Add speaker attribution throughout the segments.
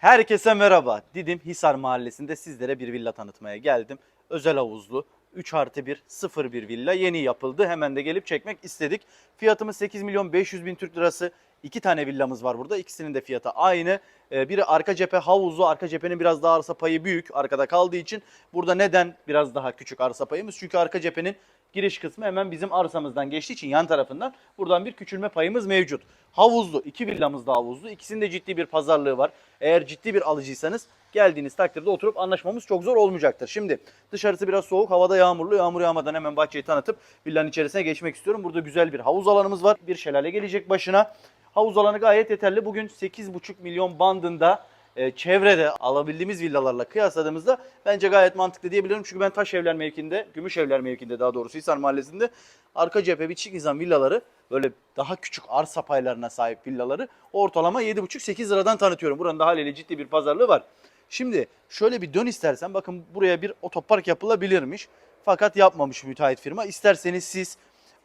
Speaker 1: Herkese merhaba. Didim Hisar Mahallesi'nde sizlere bir villa tanıtmaya geldim. Özel havuzlu, 3 artı 1, 0 bir villa yeni yapıldı. Hemen de gelip çekmek istedik. Fiyatımız 8 milyon 500 bin Türk lirası. İki tane villamız var burada. İkisinin de fiyatı aynı. Ee, Biri arka cephe havuzlu. Arka cephenin biraz daha arsa payı büyük. Arkada kaldığı için burada neden biraz daha küçük arsa payımız? Çünkü arka cephenin giriş kısmı hemen bizim arsamızdan geçtiği için yan tarafından buradan bir küçülme payımız mevcut. Havuzlu, iki villamız da havuzlu. İkisinde ciddi bir pazarlığı var. Eğer ciddi bir alıcıysanız geldiğiniz takdirde oturup anlaşmamız çok zor olmayacaktır. Şimdi dışarısı biraz soğuk, havada yağmurlu. Yağmur yağmadan hemen bahçeyi tanıtıp villanın içerisine geçmek istiyorum. Burada güzel bir havuz alanımız var. Bir şelale gelecek başına. Havuz alanı gayet yeterli. Bugün 8,5 milyon bandında e, çevrede alabildiğimiz villalarla kıyasladığımızda bence gayet mantıklı diyebilirim. Çünkü ben Taş Evler mevkinde, Gümüş Evler mevkinde daha doğrusu Hisar Mahallesi'nde arka cephe biçik nizam villaları böyle daha küçük arsa paylarına sahip villaları ortalama 7,5-8 liradan tanıtıyorum. Buranın da haliyle ciddi bir pazarlığı var. Şimdi şöyle bir dön istersen bakın buraya bir otopark yapılabilirmiş. Fakat yapmamış müteahhit firma. İsterseniz siz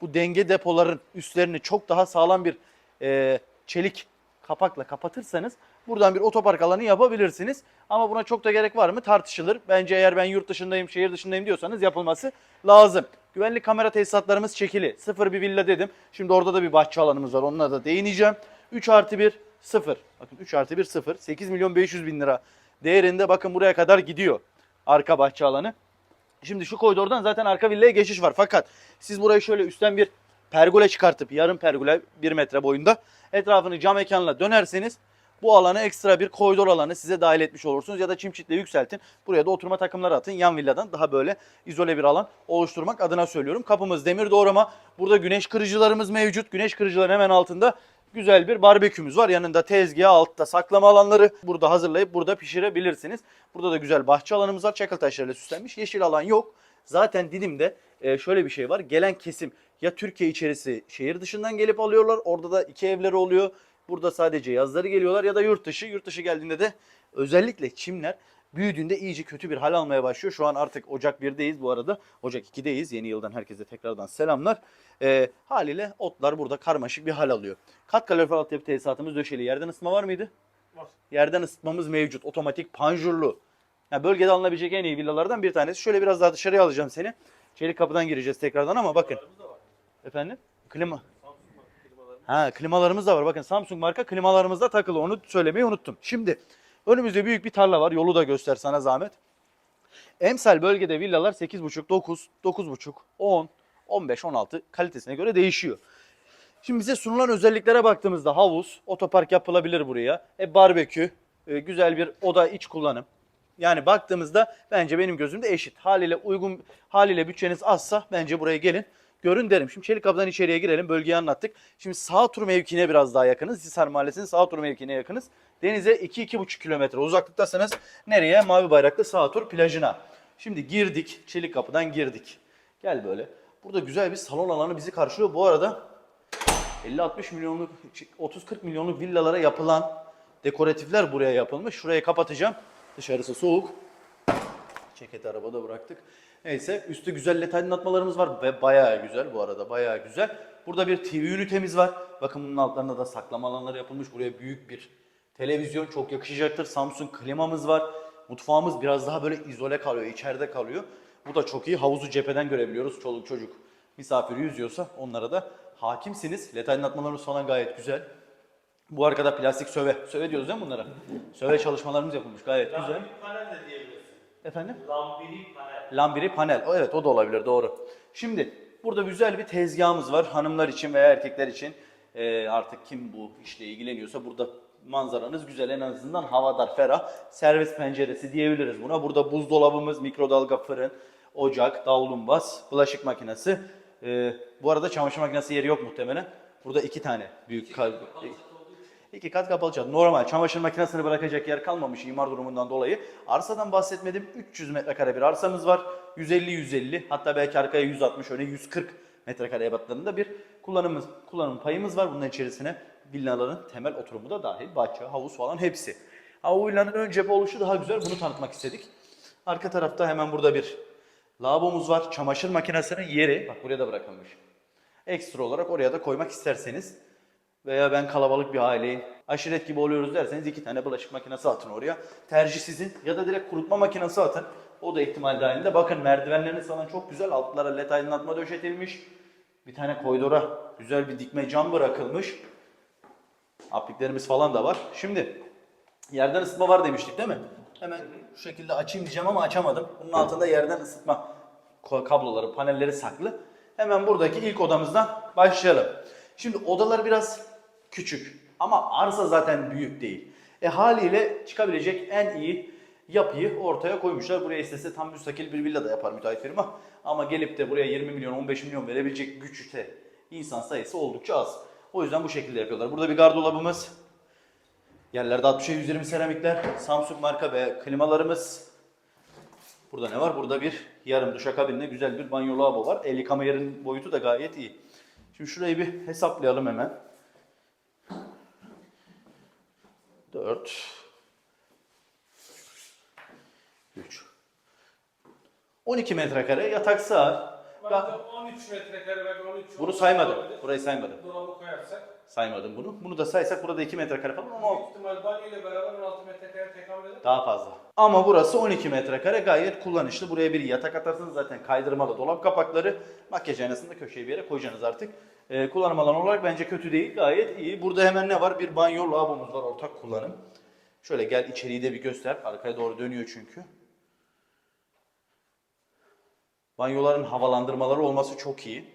Speaker 1: bu denge depoların üstlerini çok daha sağlam bir e, çelik kapakla kapatırsanız buradan bir otopark alanı yapabilirsiniz. Ama buna çok da gerek var mı tartışılır. Bence eğer ben yurt dışındayım, şehir dışındayım diyorsanız yapılması lazım. Güvenlik kamera tesisatlarımız çekili. Sıfır bir villa dedim. Şimdi orada da bir bahçe alanımız var. Onunla da değineceğim. 3 artı 1 0. Bakın 3 artı 1 0. 8 milyon 500 bin lira değerinde bakın buraya kadar gidiyor. Arka bahçe alanı. Şimdi şu koridordan zaten arka villaya geçiş var. Fakat siz burayı şöyle üstten bir pergole çıkartıp yarım pergole 1 metre boyunda etrafını cam mekanla dönerseniz bu alana ekstra bir koridor alanı size dahil etmiş olursunuz. Ya da çim çitle yükseltin. Buraya da oturma takımları atın. Yan villadan daha böyle izole bir alan oluşturmak adına söylüyorum. Kapımız demir doğrama. Burada güneş kırıcılarımız mevcut. Güneş kırıcıların hemen altında güzel bir barbekümüz var. Yanında tezgah, altta saklama alanları. Burada hazırlayıp burada pişirebilirsiniz. Burada da güzel bahçe alanımız var. Çakıl taşlarıyla süslenmiş. Yeşil alan yok. Zaten Didim'de e, şöyle bir şey var. Gelen kesim ya Türkiye içerisi şehir dışından gelip alıyorlar. Orada da iki evleri oluyor. Burada sadece yazları geliyorlar ya da yurt dışı. Yurt dışı geldiğinde de özellikle çimler büyüdüğünde iyice kötü bir hal almaya başlıyor. Şu an artık Ocak 1'deyiz bu arada. Ocak 2'deyiz. Yeni yıldan herkese tekrardan selamlar. Ee, haliyle otlar burada karmaşık bir hal alıyor. Kat kalorifer altyapı tesisatımız döşeli. Yerden ısıtma var mıydı?
Speaker 2: Var.
Speaker 1: Yerden ısıtmamız mevcut. Otomatik panjurlu. Yani bölgede alınabilecek en iyi villalardan bir tanesi. Şöyle biraz daha dışarıya alacağım seni. Çelik kapıdan gireceğiz tekrardan ama bakın. Efendim? Klima. Ha klimalarımız da var. Bakın Samsung marka klimalarımız da takılı. Onu söylemeyi unuttum. Şimdi önümüzde büyük bir tarla var. Yolu da göster sana zahmet. Emsal bölgede villalar 8,5, 9, 9,5, 10, 15, 16 kalitesine göre değişiyor. Şimdi bize sunulan özelliklere baktığımızda havuz, otopark yapılabilir buraya. E, barbekü, e, güzel bir oda iç kullanım. Yani baktığımızda bence benim gözümde eşit. Haliyle uygun, haliyle bütçeniz azsa bence buraya gelin. Görün derim. Şimdi Çelik Kapı'dan içeriye girelim. Bölgeyi anlattık. Şimdi sağ tur mevkine biraz daha yakınız. Hisar Mahallesi'nin sağ tur mevkine yakınız. Denize 2-2,5 kilometre uzaklıktasınız. Nereye? Mavi Bayraklı sağ tur plajına. Şimdi girdik. Çelik Kapı'dan girdik. Gel böyle. Burada güzel bir salon alanı bizi karşılıyor. Bu arada 50-60 milyonluk, 30-40 milyonluk villalara yapılan dekoratifler buraya yapılmış. Şurayı kapatacağım. Dışarısı soğuk. Ceketi arabada bıraktık. Neyse üstü güzel led aydınlatmalarımız var ve bayağı güzel bu arada bayağı güzel. Burada bir TV ünitemiz var. Bakın bunun altlarında da saklama alanları yapılmış. Buraya büyük bir televizyon çok yakışacaktır. Samsung klimamız var. Mutfağımız biraz daha böyle izole kalıyor, içeride kalıyor. Bu da çok iyi. Havuzu cepheden görebiliyoruz. Çoluk çocuk misafiri yüzüyorsa onlara da hakimsiniz. Led aydınlatmalarımız falan gayet güzel. Bu arkada plastik söve. Söve diyoruz değil mi bunlara? Söve çalışmalarımız yapılmış gayet güzel.
Speaker 2: Lambiri panel de diyebilirsin.
Speaker 1: Efendim?
Speaker 2: Lambiri panel.
Speaker 1: Lambiri panel. O, Evet o da olabilir doğru. Şimdi burada güzel bir tezgahımız var. Hanımlar için veya erkekler için Ee, artık kim bu işle ilgileniyorsa burada manzaranız güzel. En azından havadar, ferah. Servis penceresi diyebiliriz buna. Burada buzdolabımız, mikrodalga fırın, ocak, davlumbaz, bulaşık makinesi. Ee, bu arada çamaşır makinesi yeri yok muhtemelen. Burada iki tane büyük kal- İki kat kapalı çat. Normal. Çamaşır makinesini bırakacak yer kalmamış imar durumundan dolayı. Arsadan bahsetmedim. 300 metrekare bir arsamız var. 150-150 hatta belki arkaya 160 öne 140 metrekare ebatlarında bir kullanımımız, kullanım payımız var. Bunun içerisine villaların temel oturumu da dahil. Bahçe, havuz falan hepsi. Ama bu villanın ön cephe oluşu daha güzel. Bunu tanıtmak istedik. Arka tarafta hemen burada bir lavabomuz var. Çamaşır makinesinin yeri. Bak buraya da bırakılmış. Ekstra olarak oraya da koymak isterseniz veya ben kalabalık bir aileyim. Aşiret gibi oluyoruz derseniz iki tane bulaşık makinesi atın oraya. Tercih sizin ya da direkt kurutma makinesi atın. O da ihtimal dahilinde. Bakın merdivenleriniz falan çok güzel. Altlara led aydınlatma döşetilmiş. Bir tane koridora güzel bir dikme cam bırakılmış. Apliklerimiz falan da var. Şimdi yerden ısıtma var demiştik değil mi? Hemen şu şekilde açayım diyeceğim ama açamadım. Bunun altında yerden ısıtma kabloları, panelleri saklı. Hemen buradaki ilk odamızdan başlayalım. Şimdi odalar biraz küçük ama arsa zaten büyük değil. E haliyle çıkabilecek en iyi yapıyı ortaya koymuşlar. Buraya istese tam müstakil bir villa da yapar müteahhit firma. Ama gelip de buraya 20 milyon 15 milyon verebilecek güçte insan sayısı oldukça az. O yüzden bu şekilde yapıyorlar. Burada bir gardırobumuz. Yerlerde 60'a 120 seramikler. Samsung marka ve klimalarımız. Burada ne var? Burada bir yarım duşakabinle güzel bir banyo lavabo var. El yıkama yerinin boyutu da gayet iyi. Şimdi şurayı bir hesaplayalım hemen. 4 3 12 metrekare yatak sığar.
Speaker 2: Ben
Speaker 1: Ya-
Speaker 2: de 13 metrekare belki 13
Speaker 1: Bunu saymadım.
Speaker 2: olabilir.
Speaker 1: Burayı saymadım.
Speaker 2: Dolabı koyarsak.
Speaker 1: Saymadım bunu. Bunu da saysak burada 2 metrekare falan ama
Speaker 2: Büyük ihtimal banyo ile beraber 16 metrekare tekamül eder.
Speaker 1: Daha fazla. Ama burası 12 metrekare gayet kullanışlı. Buraya bir yatak atarsınız zaten kaydırmalı dolap kapakları. Makyaj aynasını da köşeye bir yere koyacaksınız artık. Ee, kullanım alanı olarak bence kötü değil. Gayet iyi. Burada hemen ne var? Bir banyo lavabomuz var ortak kullanım. Şöyle gel içeriği de bir göster. Arkaya doğru dönüyor çünkü. Banyoların havalandırmaları olması çok iyi.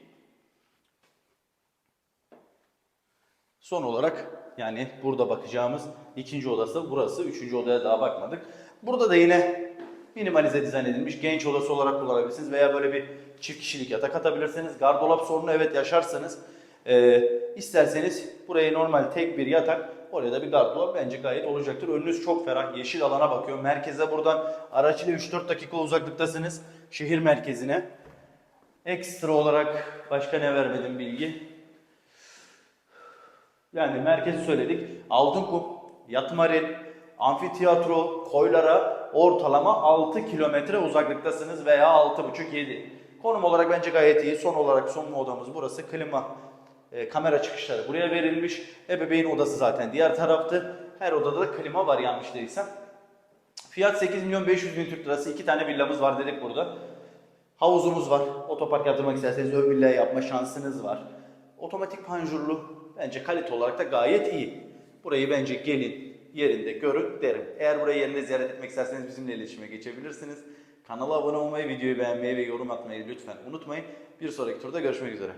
Speaker 1: Son olarak yani burada bakacağımız ikinci odası burası. Üçüncü odaya daha bakmadık. Burada da yine minimalize dizayn edilmiş genç odası olarak kullanabilirsiniz veya böyle bir çift kişilik yatak atabilirsiniz. Gardırop sorunu evet yaşarsanız e, isterseniz buraya normal tek bir yatak oraya da bir gardırop bence gayet olacaktır. Önünüz çok ferah yeşil alana bakıyor. Merkeze buradan araç ile 3-4 dakika uzaklıktasınız şehir merkezine. Ekstra olarak başka ne vermedim bilgi? Yani merkezi söyledik. Altınkum, Yatmarin, Amfiteyatro, Koylara ortalama 6 kilometre uzaklıktasınız veya 6,5-7. Konum olarak bence gayet iyi. Son olarak son odamız burası. Klima, e, kamera çıkışları buraya verilmiş. Ebeveyn odası zaten diğer taraftı. Her odada da klima var yanlış değilsem. Fiyat 8 milyon 500 bin Türk lirası. İki tane villamız var dedik burada. Havuzumuz var. Otopark yaptırmak isterseniz ön villa yapma şansınız var. Otomatik panjurlu. Bence kalite olarak da gayet iyi. Burayı bence gelin yerinde görün derim. Eğer burayı yerinde ziyaret etmek isterseniz bizimle iletişime geçebilirsiniz. Kanala abone olmayı, videoyu beğenmeyi ve yorum atmayı lütfen unutmayın. Bir sonraki turda görüşmek üzere.